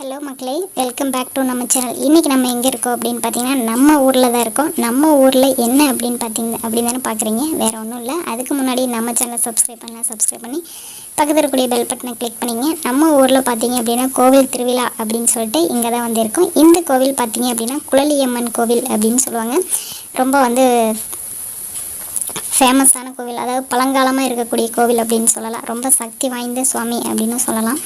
Hello மக்களே welcome back to நம்ம channel இன்றைக்கி நம்ம எங்கே இருக்கோம் அப்படின்னு பார்த்தீங்கன்னா நம்ம ஊரில் தான் இருக்கோம். நம்ம ஊரில் என்ன அப்படின்னு பார்த்தீங்க அப்படின்னு தானே பார்க்குறீங்க. வேறு ஒன்றும் இல்லை. அதுக்கு முன்னாடி நம்ம சேனலை சப்ஸ்கிரைப் பண்ணலாம் சப்ஸ்கிரைப் பண்ணி பக்கத்தில் இருக்கக்கூடிய பெல் பட்டனை கிளிக் பண்ணிங்க. நம்ம ஊரில் பார்த்தீங்க அப்படின்னா கோவில் திருவிழா அப்படின்னு சொல்லிட்டு இங்கே தான் வந்து இருக்கோம் இந்த கோவில் பார்த்தீங்க அப்படின்னா குழலியம்மன் கோவில் அப்படின்னு சொல்லுவாங்க. ரொம்ப வந்து ஃபேமஸான கோவில். அதாவது பழங்காலமாக இருக்கக்கூடிய கோவில் அப்படின்னு சொல்லலாம். ரொம்ப சக்தி வாய்ந்த சுவாமி அப்படின்னு சொல்லலாம்.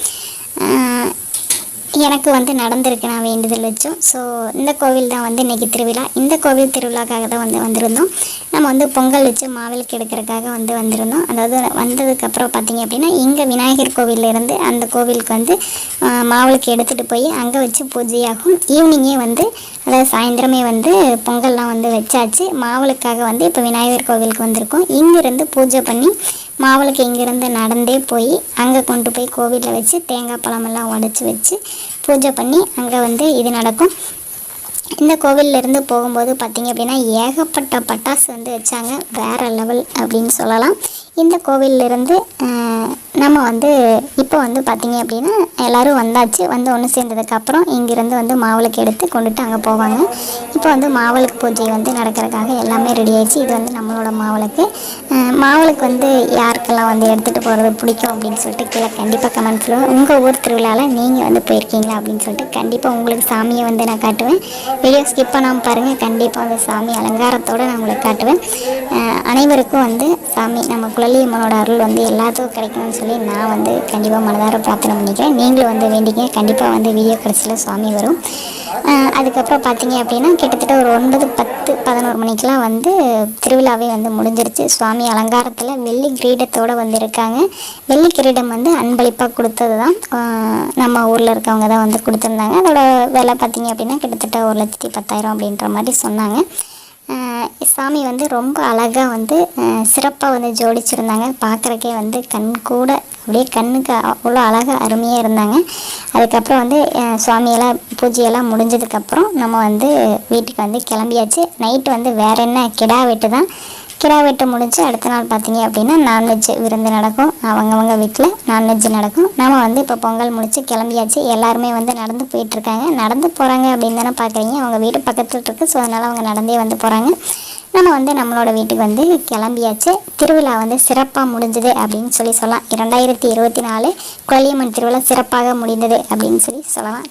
எனக்கு வந்து நடந்திருக்கு நான் வேண்டுதல் வச்சோம். ஸோ இந்த கோவில் தான் வந்து இன்றைக்கி திருவிழா. இந்த கோவில் திருவிழாக்காக தான் வந்து வந்திருந்தோம். நம்ம வந்து பொங்கல் வச்சு மாவிளக்கு எடுக்கிறதுக்காக வந்து வந்திருந்தோம். அதாவது வந்ததுக்கப்புறம் பார்த்தீங்க அப்படின்னா இங்கே விநாயகர் கோவிலேருந்து அந்த கோவிலுக்கு வந்து மாவிளக்கு எடுத்துகிட்டு போய் அங்கே வச்சு பூஜையாகும். ஈவினிங்கே வந்து அதாவது சாயந்தரமே வந்து பொங்கல்லாம் வந்து வச்சாச்சு. மாவிளக்காக வந்து இப்போ விநாயகர் கோவிலுக்கு வந்திருக்கோம். இங்கேருந்து பூஜை பண்ணி மாவளுக்கு இங்கேருந்து நடந்தே போய் அங்கே கொண்டு போய் கோவிலில் வச்சு தேங்காய் பழமெல்லாம் உடச்சி வச்சு பூஜை பண்ணி அங்கே வந்து இது நடக்கும். இந்த கோவிலிருந்து போகும்போது பார்த்திங்க அப்படின்னா ஏகப்பட்ட பட்டாசு வந்து வச்சாங்க. வேற லெவல் அப்படின்னு சொல்லலாம். இந்த கோவிலிருந்து நம்ம வந்து இப்போ வந்து பார்த்திங்க அப்படின்னா எல்லாரும் வந்தாச்சு. வந்து ஒன்று சேர்ந்ததுக்கப்புறம் இங்கேருந்து வந்து மாவிளக்கு எடுத்து கொண்டுட்டு அங்கே போவாங்க. இப்போ வந்து மாவிளக்கு பூஜை வந்து நடக்கிறதுக்காக எல்லாமே ரெடி ஆயிடுச்சு. இது வந்து நம்மளோட மாவளுக்கு. மாவளுக்கு வந்து யாருக்கெல்லாம் வந்து எடுத்துகிட்டு போகிறது பிடிக்கும் அப்படின்னு சொல்லிட்டு கீழே கண்டிப்பாக கமெண்ட் சொல்லுவேன் உங்கள் ஊர் திருவிழாவில் நீங்கள் வந்து போயிருக்கீங்களா அப்படின்னு சொல்லிட்டு கண்டிப்பாக உங்களுக்கு சாமியை வந்து நான் காட்டுவேன். வீடியோ ஸ்கிப் பண்ணாமல் பாருங்கள் கண்டிப்பாக அந்த சாமி அலங்காரத்தோடு நான் உங்களுக்கு காட்டுவேன். அனைவருக்கும் வந்து சாமி நம்ம குழலியம்மனோட அருள் வந்து எல்லாத்துக்கும் கிடைக்கணும்னு சொல்லி நான் வந்து கண்டிப்பாக மனதார பிரார்த்தனை பண்ணிக்கிறேன். நீங்களும் வந்து வேண்டிங்க கண்டிப்பாக வந்து வீடியோ கடைசியில் சுவாமி வரும். அதுக்கப்புறம் பார்த்தீங்க அப்படின்னா கிட்டத்தட்ட ஒரு ஒன்பது பத்து பதினோரு மணிக்கெலாம் வந்து திருவிழாவே வந்து முடிஞ்சிருச்சு. சுவாமி அலங்காரத்தில் வெள்ளி கிரீடத்தோடு வந்து இருக்காங்க. வெள்ளி கிரீடம் வந்து அன்பளிப்பாக கொடுத்தது தான் நம்ம ஊரில் இருக்கவங்க தான் வந்து கொடுத்துருந்தாங்க. அதோட விலை பார்த்தீங்க அப்படின்னா கிட்டத்தட்ட ஒரு லட்சத்தி பத்தாயிரம் அப்படின்ற மாதிரி சொன்னாங்க. சாமி வந்து ரொம்ப அழகாக வந்து சிறப்பாக வந்து ஜோடிச்சிருந்தாங்க. பார்க்குறக்கே வந்து கண் கூட அப்படியே கண்ணுக்கு அவ்வளோ அழகாக அருமையாக இருந்தாங்க. அதுக்கப்புறம் வந்து சுவாமியெல்லாம் பூஜையெல்லாம் முடிஞ்சதுக்கப்புறம் நம்ம வந்து வீட்டுக்கு வந்து கிளம்பியாச்சு. நைட்டு வந்து வேற என்ன கிடா வெட்டு தான். கிடா வெட்டு முடிஞ்சு அடுத்த நாள் பார்த்தீங்க அப்படின்னா நான்வெஜ் விருந்து நடக்கும். அவங்கவங்க வீட்டில் நான்வெஜ் நடக்கும். நம்ம வந்து இப்போ பொங்கல் முடிச்சு கிளம்பியாச்சு. எல்லாருமே வந்து நடந்து போயிட்டுருக்காங்க. நடந்து போகிறாங்க அப்படின்னு தானே பார்க்குறீங்க அவங்க வீடு பக்கத்தில் இருக்குது ஸோ அதனால் அவங்க நடந்தே வந்து போகிறாங்க நம்ம வந்து நம்மளோட வீட்டுக்கு வந்து கிளம்பியாச்சு. திருவிழா வந்து சிறப்பாக முடிஞ்சது அப்படின்னு சொல்லி சொல்லலாம். இரண்டாயிரத்தி இருபத்தி நாலு கொல்லியம்மன் திருவிழா சிறப்பாக முடிந்தது அப்படின்னு சொல்லி சொல்லலாம்.